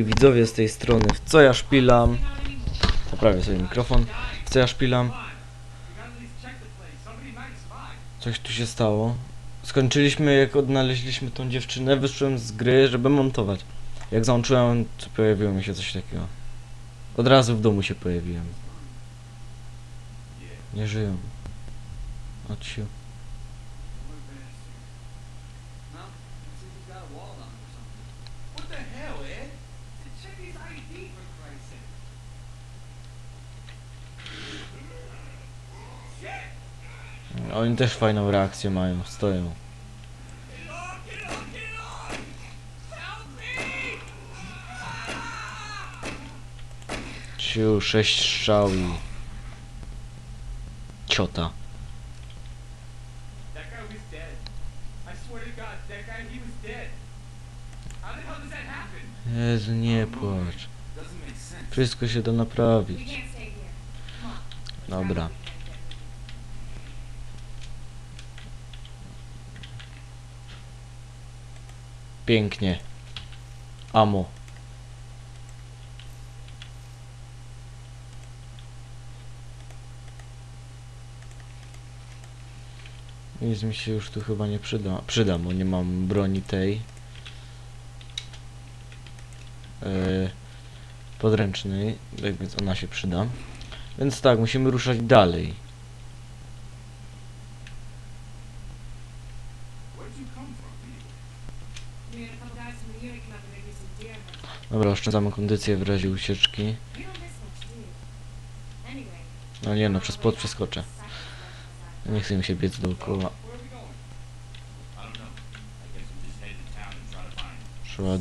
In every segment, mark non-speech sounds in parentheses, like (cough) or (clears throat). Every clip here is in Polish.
moi widzowie z tej strony, w co ja szpilam? Poprawię sobie mikrofon. W co ja szpilam? Coś tu się stało. Skończyliśmy jak odnaleźliśmy tą dziewczynę, wyszłem z gry, żeby montować. Jak załączyłem, to pojawiło mi się coś takiego. Od razu w domu się pojawiłem. Nie żyją. Odsiu. Oni też fajną reakcję mają, stoją. Ciu, sześć strzał i... Ciota. Jezu, nie płacz. Wszystko się da naprawić. Dobra. Pięknie. Amo. Nic mi się już tu chyba nie przyda. Przyda, bo nie mam broni tej. Yy, podręcznej, tak więc ona się przyda. Więc tak, musimy ruszać dalej. Dobra, oszczędzamy kondycję w razie ucieczki. No nie no, przez płot przeskoczę. Nie chcę mi się biec dookoła. Where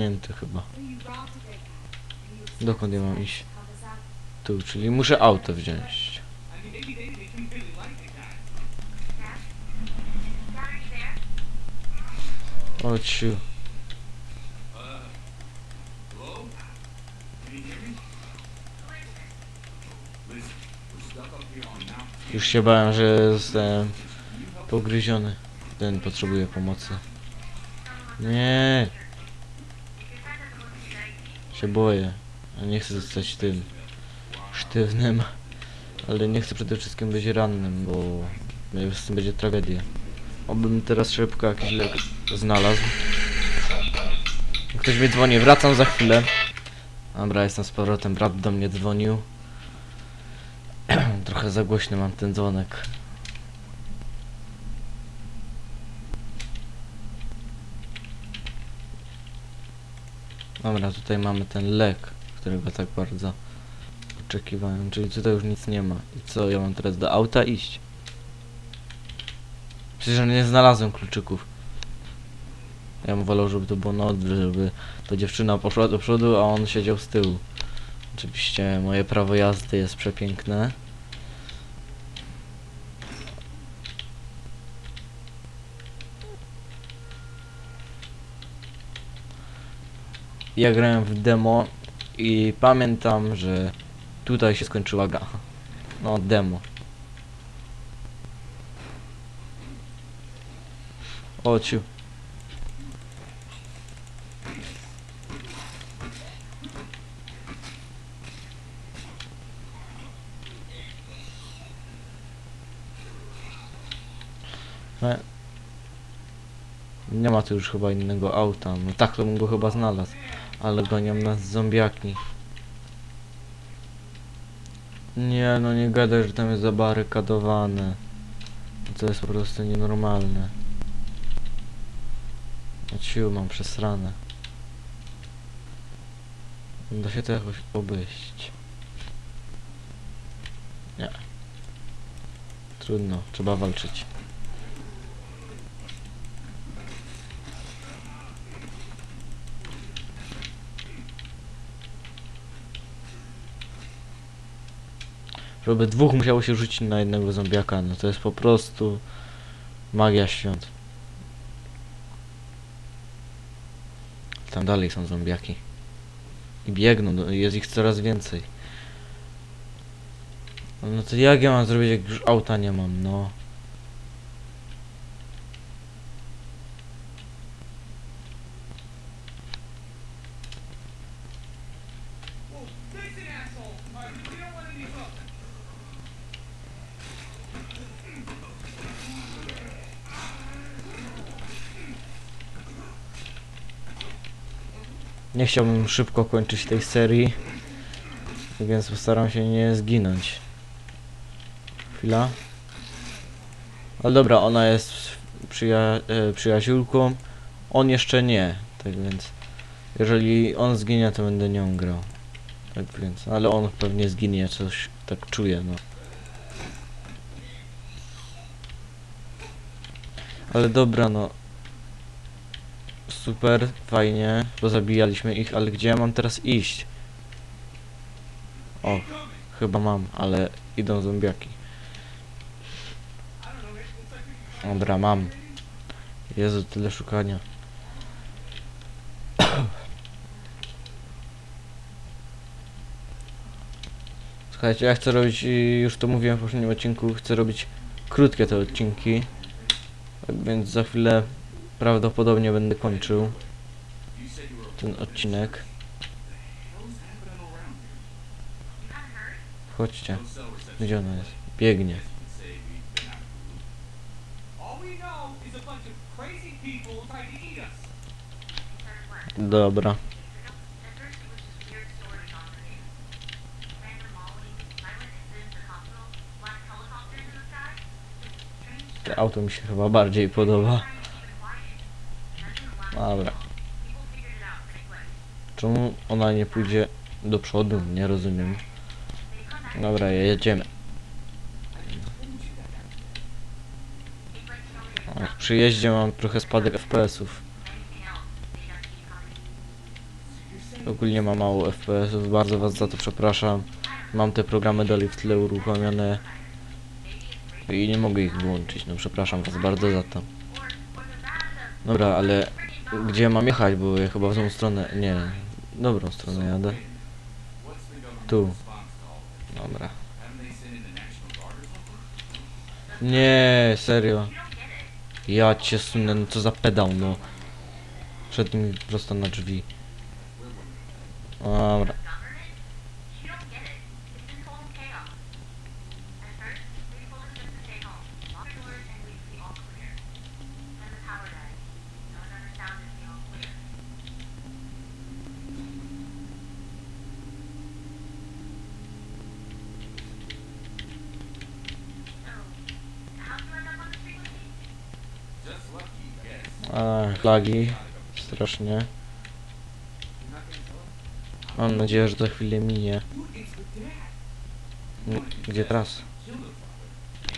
you expect Dokąd ja mam iść? Tu, czyli muszę auto wziąć. I mean, maybe they, they didn't really like the guy. Cash? Got any there? O ciu. Hello? Can you hear me? Listen, we're stuck up here on Mount Już się bałem, że zostałem pogryziony. Ten potrzebuje pomocy. Nie. Się boję. Nie chcę zostać tym sztywnym. Ale nie chcę przede wszystkim być rannym, bo z tym będzie tragedia. Obym teraz szybko jakiś lek znalazł. Ktoś mnie dzwoni, wracam za chwilę. Dobra, jestem z powrotem, brat do mnie dzwonił. (clears throat) Trochę za głośny mam ten dzwonek. Dobra, tutaj mamy ten lek, którego tak bardzo oczekiwałem. Czyli tutaj już nic nie ma. I co, ja mam teraz do auta iść? Przecież nie znalazłem kluczyków. Ja bym wolał, żeby to było odwrót, żeby to dziewczyna poszła do przodu, a on siedział z tyłu. Oczywiście moje prawo jazdy jest przepiękne. Ja grałem w demo i pamiętam, że tutaj się skończyła gra. No, demo. Ociu. E, Nie ma tu już chyba innego auta. No tak to bym go chyba znalazł. Ale gonią nas zombiaki. Nie, no nie gadaj, że tam jest zabarykadowane. To jest po prostu nienormalne. Ciu, mam przesrane. Da się to jakoś obejść. Nie. Trudno, trzeba walczyć. Żeby dwóch musiało się rzucić na jednego zombiaka, no to jest po prostu magia świąt. Tam dalej są zombiaki. I biegną, no, jest ich coraz więcej. No to jak ja mam zrobić, jak już auta nie mam, no. Nie chciałbym szybko kończyć tej serii, więc postaram się nie zginąć. Chwila. Ale dobra, ona jest przyja e, przyjaciółką, on jeszcze nie, tak więc jeżeli on zginie, to będę nią grał. Tak więc, ale on pewnie zginie, coś tak czuję, no. Ale dobra, no. Super, fajnie, bo zabijaliśmy ich, ale gdzie ja mam teraz iść? O, chyba mam, ale idą zombiaki. Dobra, mam. Jezu, tyle szukania. (coughs) Słuchajcie, ja chcę robić, już to mówiłem w poprzednim odcinku, chcę robić krótkie te odcinki. Tak więc za chwilę prawdopodobnie będę kończył ten odcinek. Chodźcie. Gdzie ona jest? Biegnie. Dobra. To auto mi się chyba bardziej podoba. Dobra. Czemu ona nie pójdzie do przodu? Nie rozumiem. Dobra, jedziemy. O, przy jeździe mam trochę spadek FPS-ów. Ogólnie mam mało FPS-ów, bardzo was za to przepraszam. Mam te programy dalej w tle uruchomione. I nie mogę ich włączyć, no przepraszam was bardzo za to. Dobra, ale gdzie mam jechać, bo ja chyba w tą stronę, nie, dobrą stronę jadę. Tu. Dobra. Nie, serio. Ja cię sunę, no co za pedał, no. Przed mi prosto na drzwi. Dobra. Me? A, flagi. Strasznie. Mam nadzieję, że za chwilę minie. Gdzie teraz?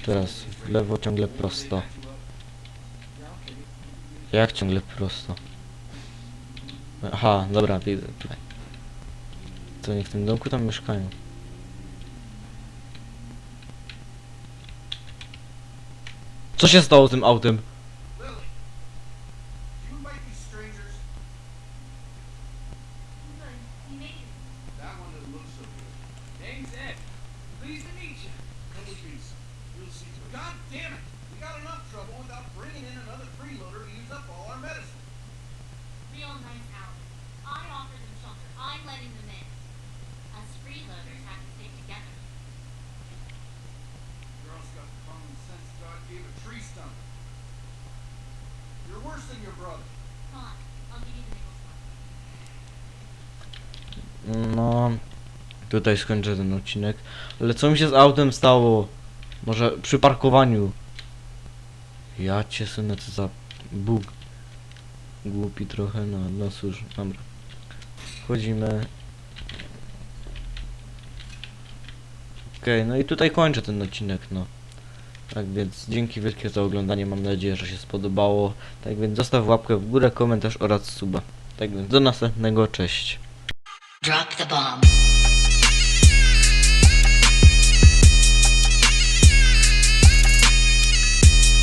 Teraz w lewo ciągle prosto. Jak ciągle prosto? Aha, dobra, widzę tutaj. Co oni w tym domku tam mieszkają? Co się stało z tym autem? No, tutaj skończę ten odcinek. Ale co mi się z autem stało? Może przy parkowaniu. Ja cię synę, co za bóg. Głupi trochę, no, no cóż, dobra. Wchodzimy. Okej, no i tutaj kończę ten odcinek, no. Tak więc dzięki wielkie za oglądanie, mam nadzieję, że się spodobało. Tak więc zostaw łapkę w górę, komentarz oraz suba. Tak więc do następnego, cześć. Drop the bomb.